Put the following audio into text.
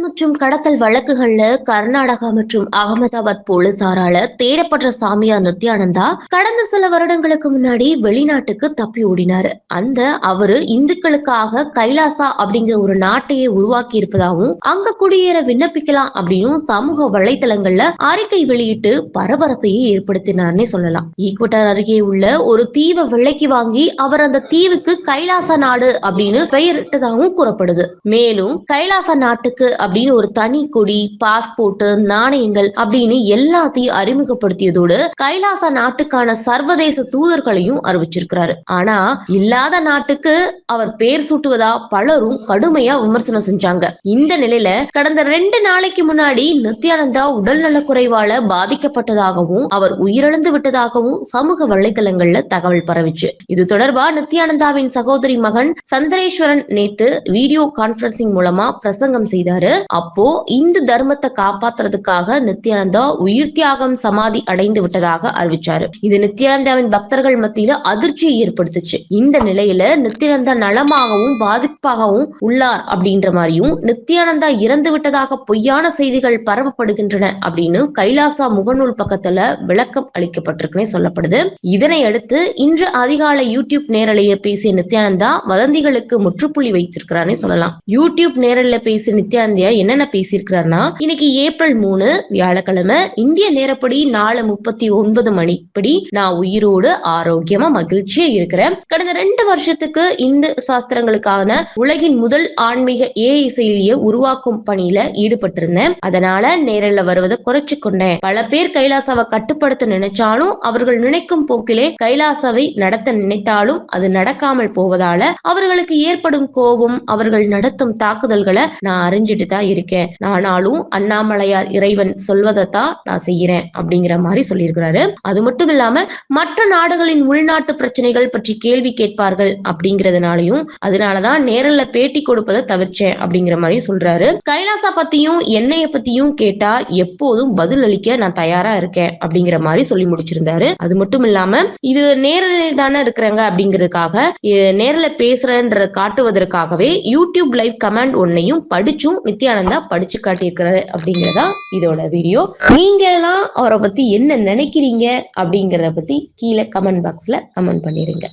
மற்றும் கடத்தல் வழக்குகள்ல கர்நாடகா மற்றும் அகமதாபாத் போலீசாரால தேடப்பட்ட சாமியார் நித்யானந்தா கடந்த சில வருடங்களுக்கு முன்னாடி வெளிநாட்டுக்கு தப்பி ஓடினாரு. அந்த அவரு இந்துக்களுக்காக கைலாசா அப்படிங்கிற ஒரு நாட்டையே உருவாக்கி இருப்பதாகவும் அங்க குடியேற விண்ணப்பிக்கலாம் அப்படின்னு சமூக வலைதளங்கள்ல அறிக்கை வெளியிட்டு பரபரப்பையே ஏற்படுத்தினார்னே சொல்லலாம். ஈக்குவட்டார் அருகே உள்ள ஒரு தீவை விலைக்கு வாங்கி அவர் அந்த தீவுக்கு கைலாச நாடு அப்படின்னு பெயரிட்டதாகவும் கூறப்படுது. மேலும் கைலாச நாட்டுக்கு அப்படின்னு ஒரு தனி கொடி பாஸ்போர்ட் நாணயங்கள் அப்படின்னு எல்லாத்தையும் அறிமுகப்படுத்தியதோடு கைலாச நாட்டுக்கான சர்வதேச தூதர்களையும் அறிவிச்சிருக்கிறாரு. ஆனா இல்லாத நாட்டுக்கு அவர் பேர் சூட்டுவதா பலரும் கடுமையா விமர்சனம் செஞ்சாங்க. இந்த நிலையில கடந்த ரெண்டு நாளைக்கு முன்னாடி நித்யானந்தா உடல்நல குறைவால பாதிக்கப்பட்டதாகவும் அவர் உயிரிழந்து விட்டதாகவும் சமூக வலைதளங்கள்ல தகவல் பரவிச்சு. இது தொடர்பா நித்யானந்தாவின் சகோதரி மகன் சந்திரேஸ்வரன் நேத்து வீடியோ கான்பரன்சிங் மூலமா பிரசங்கம் செய்தாரு. அப்போ இந்து தர்மத்தை காப்பாத்துறதுக்காக நித்யானந்தா உயிர் தியாகம் சமாதி அடைந்து விட்டதாக அறிவிச்சாரு. இது நித்யானந்தாவின் பக்தர்கள் மத்தியில அதிர்ச்சியை ஏற்படுத்துச்சு. இந்த நிலையில நித்யானந்தா நலமாகவும் பாதிப்பாகவும் உள்ளார் அப்படின்ற மாதிரியும் நித்யானந்தா இறந்து விட்டதாக பொய்யான செய்திகள் பரவப்படுகின்றன அப்படின்னு கைலாசா முகநூல் பக்கத்துல விளக்கம் அளிக்கப்பட்டிருக்குன்னு சொல்லப்படுது. இதனை அடுத்து இன்று அதிகாலை யூடியூப் நேரலைய பேசிய நித்யானந்தா வதந்திகளுக்கு முற்றுப்புள்ளி வைத்திருக்கிறார்னே சொல்லலாம். யூடியூப் நேரலையில பேசிய சந்தியா என்னென்ன பேசியிருக்கிறார்னா இன்னைக்கு ஏப்ரல் மூணு வியாழக்கிழமை இந்திய நேரப்படி நாலு முப்பத்தி ஒன்பது மணிப்படி நான் உயிரோடு ஆரோக்கியமா மகிழ்ச்சியா இருக்கிறேன். கடந்த ரெண்டு வருஷத்துக்கு இந்து சாஸ்திரங்களுக்கான உலகின் முதல் ஆன்மீக ஏஐ செயலியை உருவாக்கும் பணியில ஈடுபட்டிருந்தேன். அதனால நேரில் வருவதை குறைச்சு கொண்டேன். பல பேர் கைலாசாவை கட்டுப்படுத்த நினைச்சாலும் அவர்கள் நினைக்கும் போக்கிலே கைலாசாவை நடத்த நினைத்தாலும் அது நடக்காமல் போவதால அவர்களுக்கு ஏற்படும் கோபம் அவர்கள் நடத்தும் தாக்குதல்களை நான் அறிஞ்சிட்டு தான் இருக்கேன். ஆனாலும் அண்ணாமலையார் இறைவன் சொல்வதைத்தான் நான் செய்யறேன் அப்படிங்கிற மாதிரி சொல்லியிருக்கிறாரு. அது மட்டும் இல்லாம மற்ற நாடுகளின் உள்நாட்டு பிரச்சனைகள் பற்றி கேள்வி கேட்பார்கள் அப்படிங்கறதுனாலையும் அதனாலதான் நேரில் பேட்டி கொடுப்பதை தவிர்ச்சேன் அப்படிங்கிற மாதிரி சொல்றாரு. கைலாசா பத்தியும் என்னைய பத்தியும் கேட்டா எப்போதும் பதில் அளிக்க நான் தயாரா இருக்கேன் அப்படிங்கிற மாதிரி சொல்லி முடிச்சிருந்தாரு. அது மட்டும் இல்லாம இது நேரில் தானே இருக்கிறாங்க அப்படிங்கிறதுக்காக நேரில் நேர்ல பேசுறேன்ற காட்டுவதற்காகவே யூடியூப் லைவ் கமெண்ட் ஒன்னையும் படிச்சும் நித்யானந்தா படிச்சு காட்டியிருக்கிறாரு அப்படிங்கறதா இதோட வீடியோ நீங்க எல்லாம் அவரை பத்தி என்ன நினைக்கிறீங்க அப்படிங்கறத பத்தி கீழே கமெண்ட் பாக்ஸ்ல கமெண்ட் பண்ணிருங்க.